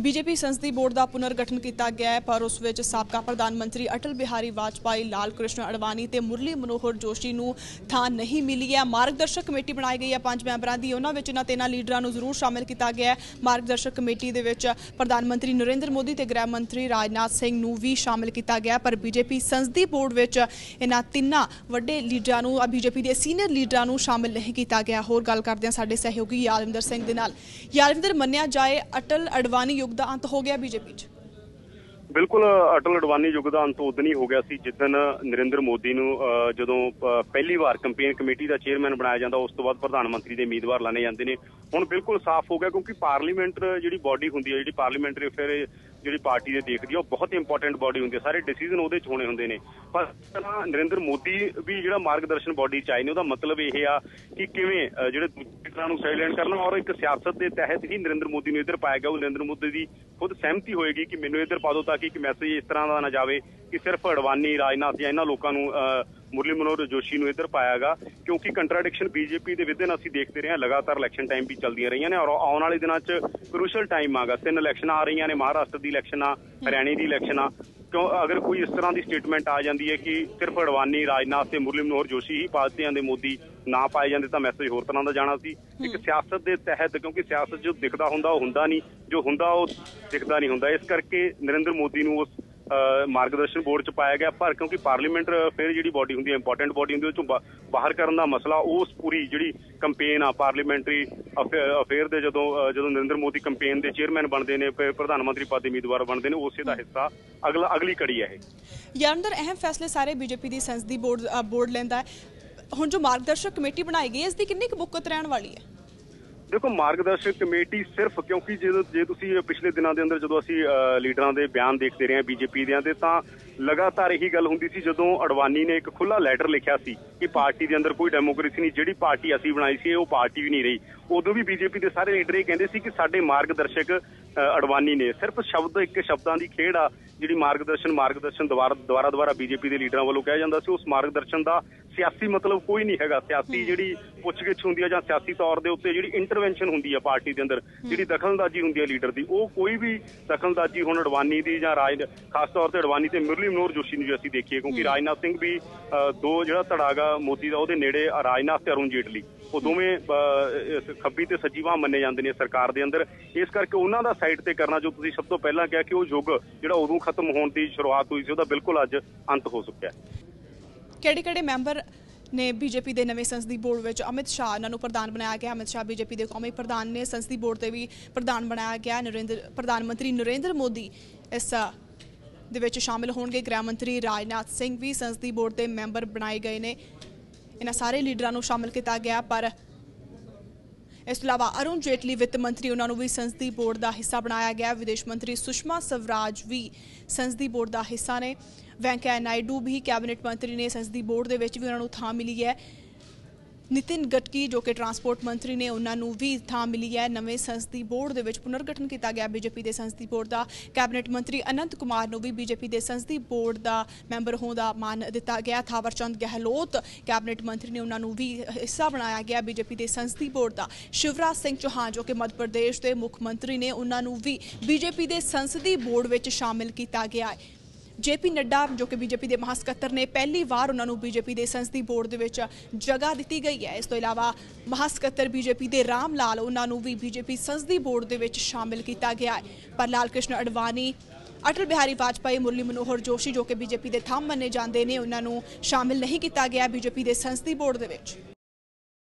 BJP ਸੰਸਦੀ board ਦਾ ਪੁਨਰਗਠਨ ਕੀਤਾ ਗਿਆ ਹੈ, ਪਰ ਉਸ ਵਿੱਚ ਸਾਬਕਾ ਪ੍ਰਧਾਨ ਮੰਤਰੀ ਅਟਲ ਬਿਹਾਰੀ ਵਾਜਪਾਈ, ਲਾਲ ਕ੍ਰਿਸ਼ਨ ਅਡਵਾਨੀ ਤੇ ਮੁਰਲੀ ਮਨੋਹਰ ਜੋਸ਼ੀ ਨੂੰ ਥਾਂ ਨਹੀਂ ਮਿਲੀ ਹੈ। ਮਾਰਗਦਰਸ਼ਕ ਕਮੇਟੀ ਬਣਾਈ ਗਈ ਹੈ ਪੰਜ ਮੈਂਬਰਾਂ ਦੀ। ਉਹਨਾਂ ਵਿੱਚ ਇਹਨਾਂ ਤਿੰਨਾਂ ਲੀਡਰਾਂ ਨੂੰ ਜ਼ਰੂਰ ਸ਼ਾਮਿਲ ਕੀਤਾ ਗਿਆ ਹੈ। ਮਾਰਗਦਰਸ਼ਕ ਕਮੇਟੀ ਦੇ ਵਿੱਚ ਪ੍ਰਧਾਨ ਮੰਤਰੀ ਨਰਿੰਦਰ ਮੋਦੀ ਤੇ ਗ੍ਰਹਿ ਮੰਤਰੀ ਰਾਜਨਾਥ ਸਿੰਘ ਨੂੰ ਵੀ ਸ਼ਾਮਿਲ ਕੀਤਾ ਗਿਆ ਪਰ ਬੀਜੇਪੀ ਸੰਸਦੀ ਬੋਰਡ ਵਿੱਚ ਇਹਨਾਂ ਤਿੰਨਾਂ ਵੱਡੇ ਲੀਡਰਾਂ ਨੂੰ ਬੀਜੇਪੀ ਦੇ ਸੀਨੀਅਰ ਲੀਡਰਾਂ ਨੂੰ ਸ਼ਾਮਿਲ ਨਹੀਂ ਕੀਤਾ ਗਿਆ। ਹੋਰ ਗੱਲ ਕਰਦੇ ਹਾਂ ਸਾਡੇ ਸਹਿਯੋਗੀ ਯਾਦਵਿੰਦਰ ਸਿੰਘ ਦੇ ਨਾਲ। ਯਾਦਵਿੰਦਰ ਮੰਨਿਆ ਜਾਏ ਅਟਲ ਅਡਵਾਨੀ ਯੁੱਗ ਦਾ ਅੰਤ ਹੋ ਗਿਆ ਬੀਜੇਪੀ 'ਚ? ਬਿਲਕੁਲ ਅਟਲ ਅਡਵਾਨੀ ਯੁੱਗ ਦਾ ਅੰਤ ਉਦੋਂ ਹੀ ਹੋ ਗਿਆ ਸੀ ਜਿੱਦਨ ਨਰਿੰਦਰ ਮੋਦੀ ਨੂੰ ਅਹ, ਜਦੋਂ ਪਹਿਲੀ ਵਾਰ ਕੰਪੇਨ ਕਮੇਟੀ ਦਾ ਚੇਅਰਮੈਨ ਬਣਾਇਆ ਜਾਂਦਾ ਉਸ ਤੋਂ ਬਾਅਦ ਪ੍ਰਧਾਨ ਮੰਤਰੀ ਦੇ ਉਮੀਦਵਾਰ ਲਾਣੇ ਜਾਂਦੇ ਨੇ। ਹੁਣ ਬਿਲਕੁਲ ਸਾਫ਼ ਹੋ ਗਿਆ ਕਿਉਂਕਿ ਪਾਰਲੀਮੈਂਟ ਜਿਹੜੀ ਬਾਡੀ ਹੁੰਦੀ ਹੈ ਜਿਹੜੀ ਪਾਰਲੀਮੈਂਟਰੀ ਅਫੇਅਰ ਜਿਹੜੀ ਪਾਰਟੀ ਦੇ ਦੇਖਦੀ ਹੈ ਉਹ ਬਹੁਤ ਇੰਪੋਰਟੈਂਟ ਬਾਡੀ ਹੁੰਦੀ ਹੈ ਸਾਰੇ ਡਿਸੀਜਨ ਉਹਦੇ ਚ ਹੋਣੇ ਹੁੰਦੇ ਨੇ। ਪਰ ਨਰਿੰਦਰ ਮੋਦੀ ਵੀ ਜਿਹੜਾ ਮਾਰਗਦਰਸ਼ਨ ਬਾਡੀ ਚ ਆਏ ਨੇ ਉਹਦਾ ਮਤਲਬ ਇਹ ਆ ਕਿ ਕਿਵੇਂ ਜਿਹੜੇ ਦੂਜੇ ਨੂੰ ਸਾਈਲੈਂਟ ਕਰਨਾ ਔਰ ਇੱਕ ਸਿਆਸਤ ਦੇ ਤਹਿਤ ਹੀ ਨਰਿੰਦਰ ਮੋਦੀ ਨੂੰ ਇੱਧਰ ਪਾਇਆ ਗਿਆ। ਉਹ ਨਰਿੰਦਰ ਮੋਦੀ ਦੀ ਖੁਦ ਸਹਿਮਤੀ ਹੋਏਗੀ ਕਿ ਮੈਨੂੰ ਇੱਧਰ ਪਾ ਦਿਓ ਤਾਂ ਕਿ ਇੱਕ ਮੈਸੇਜ ਇਸ ਤਰ੍ਹਾਂ ਦਾ ਨਾ ਜਾਵੇ ਕਿ ਸਿਰਫ ਅਡਵਾਨੀ ਰਾਜਨਾਥ ਜਾਂ ਇਹਨਾਂ ਲੋਕਾਂ ਨੂੰ ਅਹ, ਮੁਰਲੀ ਮਨੋਹਰ ਜੋਸ਼ੀ ਨੂੰ ਇੱਧਰ ਪਾਇਆਗਾ ਕਿਉਂਕਿ ਕੰਟਰਾਡਿਕਸ਼ਨ ਬੀਜੇਪੀ ਦੇ ਵਿਦਨ ਅਸੀਂ ਦੇਖਦੇ ਰਹੇ ਹਾਂ ਲਗਾਤਾਰ ਇਲੈਕਸ਼ਨ ਟਾਈਮ ਵੀ ਚੱਲਦੀਆਂ ਰਹੀਆਂ ਨੇ ਔਰ ਆਉਣ ਵਾਲੇ ਦਿਨਾਂ 'ਚ ਕ੍ਰੂਸ਼ਲ ਟਾਈਮ ਆਗਾ। ਤਿੰਨ ਇਲੈਕਸ਼ਨ ਆ ਰਹੀਆਂ ਨੇ ਮਹਾਰਾਸ਼ਟਰ ਦੀ ਇਲੈਕਸ਼ਨ ਆ ਹਰਿਆਣੇ ਦੀ ਇਲੈਕਸ਼ਨ ਆ। ਕਿਉਂ ਅਗਰ ਕੋਈ ਇਸ ਤਰ੍ਹਾਂ ਦੀ ਸਟੇਟਮੈਂਟ ਆ ਜਾਂਦੀ ਹੈ ਕਿ ਸਿਰਫ ਅਡਵਾਨੀ ਰਾਜਨਾਥ ਤੇ ਮੁਰਲੀ ਮਨੋਹਰ ਜੋਸ਼ੀ ਹੀ ਪਾਰਟੀਆਂ ਦੇ ਮੋਦੀ ਨਾ ਪਾਏ ਜਾਂਦੇ ਤਾਂ ਮੈਸੇਜ ਹੋਰ ਤਰ੍ਹਾਂ ਦਾ ਜਾਣਾ ਸੀ। ਇੱਕ ਸਿਆਸਤ ਦੇ ਤਹਿਤ ਕਿਉਂਕਿ ਸਿਆਸਤ ਜੋ ਦਿਖਦਾ ਹੁੰਦਾ ਉਹ ਹੁੰਦਾ ਨਹੀਂ। ਜੋ ਹੁੰਦਾ ਉਹ ਦਿਖਦਾ ਨਹੀਂ ਹੁੰਦਾ। ਇਸ ਕਰਕੇ ਨਰਿੰਦਰ ਮੋਦੀ ਨੂੰ ਉਸ ਮਾਰਗਦਰਸ਼ਨ ਬੋਰਡ ਚ ਪਾਇਆ ਗਿਆ ਪਰ ਕਿਉਂਕਿ ਪਾਰਲੀਮੈਂਟ ਫਿਰ ਜਿਹੜੀ ਬਾਡੀ ਹੁੰਦੀ ਹੈ ਇੰਪੋਰਟੈਂਟ ਬਾਡੀ ਹੁੰਦੀ ਹੈ ਉਹ ਚੋਂ ਬਾਹਰ ਕਰਨ ਦਾ ਮਸਲਾ ਉਸ ਪੂਰੀ ਜਿਹੜੀ ਕੰਪੇਨ ਆ ਪਾਰਲੀਮੈਂਟਰੀ ਅਫੇਅਰ ਦੇ ਜਦੋਂ ਜਦੋਂ ਨਰਿੰਦਰ ਮੋਦੀ ਕੰਪੇਨ ਦੇ ਚੇਅਰਮੈਨ ਬਣਦੇ ਨੇ ਫਿਰ ਪ੍ਰਧਾਨ ਮੰਤਰੀ ਪਦ ਦੇ ਉਮੀਦਵਾਰ ਬਣਦੇ ਨੇ ਉਸੇ ਦਾ ਹਿੱਸਾ ਅਗਲਾ ਅਗਲੀ ਕੜੀ ਹੈ ਇਹ। ਯਾਰ ਅਹਿਮ ਫੈਸਲੇ ਸਾਰੇ ਬੀਜੇਪੀ ਦੀ ਸੰਸਦੀ ਬੋਰਡ ਬੋਰਡ ਲੈਂਦਾ ਹੈ। ਹੁਣ ਜੋ ਮਾਰਗਦਰਸ਼ਕ ਕਮੇਟੀ ਬਣਾਈ ਗਈ ਹੈ ਇਸ ਦੀ ਕਿੰਨੀ ਕੁ ਬੁੱਕਤ ਰਹਿਣ ਵਾਲੀ ਹੈ? ਦੇਖੋ ਮਾਰਗਦਰਸ਼ਕ ਕਮੇਟੀ ਸਿਰਫ ਕਿਉਂਕਿ ਜਦੋਂ ਜੇ ਤੁਸੀਂ ਪਿਛਲੇ ਦਿਨਾਂ ਦੇ ਅੰਦਰ ਜਦੋਂ ਅਸੀਂ ਲੀਡਰਾਂ ਦੇ ਬਿਆਨ ਦੇਖਦੇ ਰਹੇ ਹਾਂ ਬੀਜੇਪੀ ਦਿਆਂ ਦੇ ਤਾਂ ਲਗਾਤਾਰ ਇਹੀ ਗੱਲ ਹੁੰਦੀ ਸੀ ਜਦੋਂ ਅਡਵਾਨੀ ਨੇ ਇੱਕ ਖੁੱਲਾ ਲੈਟਰ ਲਿਖਿਆ ਸੀ ਕਿ ਪਾਰਟੀ ਦੇ ਅੰਦਰ ਕੋਈ ਡੈਮੋਕ੍ਰੇਸੀ ਨਹੀਂ ਜਿਹੜੀ ਪਾਰਟੀ ਅਸੀਂ ਬਣਾਈ ਸੀ ਉਹ ਪਾਰਟੀ ਵੀ ਨਹੀਂ ਰਹੀ। ਉਦੋਂ ਵੀ ਬੀਜੇਪੀ ਦੇ ਸਾਰੇ ਲੀਡਰ ਇਹ ਕਹਿੰਦੇ ਸੀ ਕਿ ਸਾਡੇ ਮਾਰਗਦਰਸ਼ਕ ਅਹ, ਅਡਵਾਨੀ ਨੇ। ਸਿਰਫ ਸ਼ਬਦ ਇੱਕ ਸ਼ਬਦਾਂ ਦੀ ਖੇਡ ਆ ਜਿਹੜੀ ਮਾਰਗਦਰਸ਼ਨ ਮਾਰਗਦਰਸ਼ਨ ਦੁਆਰਾ ਦੁਬਾਰਾ ਦੁਆਰਾ ਬੀਜੇਪੀ ਦੇ ਲੀਡਰਾਂ ਵੱਲੋਂ ਕਿਹਾ ਜਾਂਦਾ ਸੀ ਉਸ ਮਾਰਗਦਰਸ਼ਨ ਦਾ ਸਿਆਸੀ ਮਤਲਬ ਕੋਈ ਨਹੀਂ ਹੈਗਾ ਸਿਆਸੀ ਜਿਹੜੀ ਪੁੱਛਗਿੱਛ ਹੁੰਦੀ ਹੈ ਜਾਂ ਸਿਆਸੀ ਤੌਰ ਦੇ ਉੱਤੇ ਜਿਹੜੀ ਇੰਟਰਵੈਂਸ਼ਨ ਹੁੰਦੀ ਹੈ ਪਾਰਟੀ ਦੇ ਅੰਦਰ ਜਿਹੜੀ ਦਖਲਅੰਦਾਜ਼ੀ ਹੁੰਦੀ ਹੈ ਲੀਡਰ ਦੀ ਉਹ ਕੋਈ ਵੀ ਦਖਲਅੰਦਾਜ਼ੀ ਹੁਣ ਅਡਵਾਨੀ ਦੀ ਜਾਂ ਰਾਜ ਖਾਸ ਤੌਰ ਤੇ ਅਡਵਾਨੀ ਤੇ ਮੁਰਲੀ ਮਨੋਹਰ ਜੋਸ਼ੀ ਨੂੰ ਜੇ ਅਸੀਂ ਦੇਖੀਏ ਕਿਉਂਕਿ ਰਾਜਨਾਥ ਸਿੰਘ ਵੀ ਦੋ ਜਿਹੜਾ ਧੜਾਗਾ ਮੋਦੀ ਦਾ ਉਹਦੇ ਨੇੜੇ ਰਾਜਨਾਥ ਤੇ ਅਰੁਣ ਜੇਟਲੀ। ਉਹ ਦੋਵੇਂ ਖੱਬੀ ਤੇ ਸੱਜੀ ਬਾਹ ਮੰਨੇ ਜਾਂਦੇ ਨੇ ਸਰਕਾਰ ਦੇ ਅੰਦਰ। ਇਸ ਕਰਕੇ ਉਹਨਾਂ ਦਾ ਸਾਈਡ ਤੇ ਕਰਨਾ ਜੋ ਤੁਸੀਂ ਸਭ ਤੋਂ ਪਹਿਲਾਂ ਕਿਹਾ ਕਿ ਉਹ ਯੁੱਗ ਜਿਹੜਾ ਉਦੋਂ ਖਤਮ ਹੋਣ ਦੀ ਸ਼ੁਰੂਆਤ ਹੋਈ ਸੀ ਉਹਦਾ ਬਿਲਕੁਲ ਅੱਜ ਅੰਤ ਹੋ ਚੁੱਕਿਆ ਹੈ। ਕਿਹੜੇ ਕਿਹੜੇ ਮੈਂਬਰ ਨੇ ਬੀਜੇਪੀ ਦੇ ਨਵੇਂ ਸੰਸਦੀ ਬੋਰਡ ਵਿੱਚ? ਅਮਿਤ ਸ਼ਾਹ ਉਹਨਾਂ ਨੂੰ ਪ੍ਰਧਾਨ ਬਣਾਇਆ ਗਿਆ। ਅਮਿਤ ਸ਼ਾਹ ਬੀਜੇਪੀ ਦੇ ਕੌਮੀ ਪ੍ਰਧਾਨ ਨੇ ਸੰਸਦੀ ਬੋਰਡ ਤੇ ਵੀ ਪ੍ਰਧਾਨ ਬਣਾਇਆ ਗਿਆ। ਨਰਿੰਦਰ, ਪ੍ਰਧਾਨ ਮੰਤਰੀ ਨਰਿੰਦਰ ਮੋਦੀ ਇਸ ਦੇ ਵਿੱਚ ਸ਼ਾਮਿਲ ਹੋਣਗੇ। ਗ੍ਰਹਿ ਮੰਤਰੀ ਰਾਜਨਾਥ ਸਿੰਘ ਵੀ ਸੰਸਦੀ ਬੋਰਡ ਦੇ ਮੈਂਬਰ ਬਣਾਏ ਗਏ ਨੇ। ਇਹਨਾਂ ਸਾਰੇ ਲੀਡਰਾਂ ਨੂੰ ਸ਼ਾਮਿਲ ਕੀਤਾ ਗਿਆ, ਪਰ ਇਸ ਤੋਂ ਇਲਾਵਾ ਅਰੁਣ ਜੇਟਲੀ ਵਿੱਤ ਮੰਤਰੀ, ਉਹਨਾਂ ਨੂੰ ਵੀ ਸੰਸਦੀ ਬੋਰਡ ਦਾ ਹਿੱਸਾ ਬਣਾਇਆ ਗਿਆ। ਵਿਦੇਸ਼ ਮੰਤਰੀ ਸੁਸ਼ਮਾ ਸਵਰਾਜ ਵੀ ਸੰਸਦੀ ਬੋਰਡ ਦਾ ਹਿੱਸਾ ਨੇ। ਵੈਂਕਈਆ ਨਾਇਡੂ ਵੀ ਕੈਬਨਿਟ ਮੰਤਰੀ ਨੇ ਸੰਸਦੀ ਬੋਰਡ ਦੇ ਵਿੱਚ ਵੀ ਉਹਨਾਂ ਨੂੰ ਥਾਂ ਮਿਲੀ ਹੈ। ਨਿਤਿਨ ਗਟਕੀ ਜੋ ਕਿ ਟਰਾਂਸਪੋਰਟ ਮੰਤਰੀ ਨੇ ਉਹਨਾਂ ਨੂੰ ਵੀ ਥਾਂ ਮਿਲੀ ਹੈ। ਨਵੇਂ ਸੰਸਦੀ ਬੋਰਡ ਦੇ ਵਿੱਚ ਪੁਨਰਗਠਨ ਕੀਤਾ ਗਿਆ ਬੀਜੇਪੀ ਦੇ ਸੰਸਦੀ ਬੋਰਡ ਦਾ। ਕੈਬਨਿਟ ਮੰਤਰੀ ਅਨੰਤ ਕੁਮਾਰ ਨੂੰ ਵੀ ਬੀਜੇਪੀ ਦੇ ਸੰਸਦੀ ਬੋਰਡ ਦਾ ਮੈਂਬਰ ਹੋਣ ਦਾ ਮਾਨ ਦਿੱਤਾ ਗਿਆ। ਥਾਵਰਚੰਦ ਗਹਿਲੋਤ ਕੈਬਨਿਟ ਮੰਤਰੀ ਨੇ ਉਹਨਾਂ ਨੂੰ ਵੀ ਹਿੱਸਾ ਬਣਾਇਆ ਗਿਆ ਬੀਜੇਪੀ ਦੇ ਸੰਸਦੀ ਬੋਰਡ ਦਾ। ਸ਼ਿਵਰਾਜ ਸਿੰਘ ਚੌਹਾਨ ਜੋ ਕਿ ਮੱਧ ਪ੍ਰਦੇਸ਼ ਦੇ ਮੁੱਖ ਮੰਤਰੀ ਨੇ ਉਹਨਾਂ ਨੂੰ ਵੀ ਬੀਜੇਪੀ ਦੇ ਸੰਸਦੀ ਬੋਰਡ ਵਿੱਚ ਸ਼ਾਮਿਲ ਕੀਤਾ ਗਿਆ ਹੈ। ਜੇਪੀ ਨੱਡਾ, ਜੋ ਕਿ ਬੀਜੇਪੀ ਦੇ ਮਹਾਸਕੱਤਰ ਨੇ, ਪਹਿਲੀ ਵਾਰ ਉਹਨਾਂ ਨੂੰ ਬੀਜੇਪੀ ਦੇ ਸੰਸਦੀ ਬੋਰਡ ਦੇ ਵਿੱਚ ਜਗ੍ਹਾ ਦਿੱਤੀ ਗਈ ਹੈ। ਇਸ ਤੋਂ ਇਲਾਵਾ ਮਹਾਸਕੱਤਰ ਬੀਜੇਪੀ ਦੇ ਰਾਮ ਲਾਲ, ਉਹਨਾਂ ਨੂੰ ਵੀ ਬੀਜੇਪੀ ਸੰਸਦੀ ਬੋਰਡ ਦੇ ਵਿੱਚ ਸ਼ਾਮਿਲ ਕੀਤਾ ਗਿਆ ਹੈ। ਪਰ ਲਾਲ ਕ੍ਰਿਸ਼ਨ ਅਡਵਾਨੀ, ਅਟਲ ਬਿਹਾਰੀ ਵਾਜਪਾਈ, ਮੁਰਲੀ ਮਨੋਹਰ ਜੋਸ਼ੀ, ਜੋ ਕਿ ਬੀਜੇਪੀ ਦੇ ਥੰਮ ਮੰਨੇ ਜਾਂਦੇ ਨੇ, ਉਹਨਾਂ ਨੂੰ ਸ਼ਾਮਿਲ ਨਹੀਂ ਕੀਤਾ ਗਿਆ ਬੀਜੇਪੀ ਦੇ ਸੰਸਦੀ ਬੋਰਡ ਦੇ ਵਿੱਚ।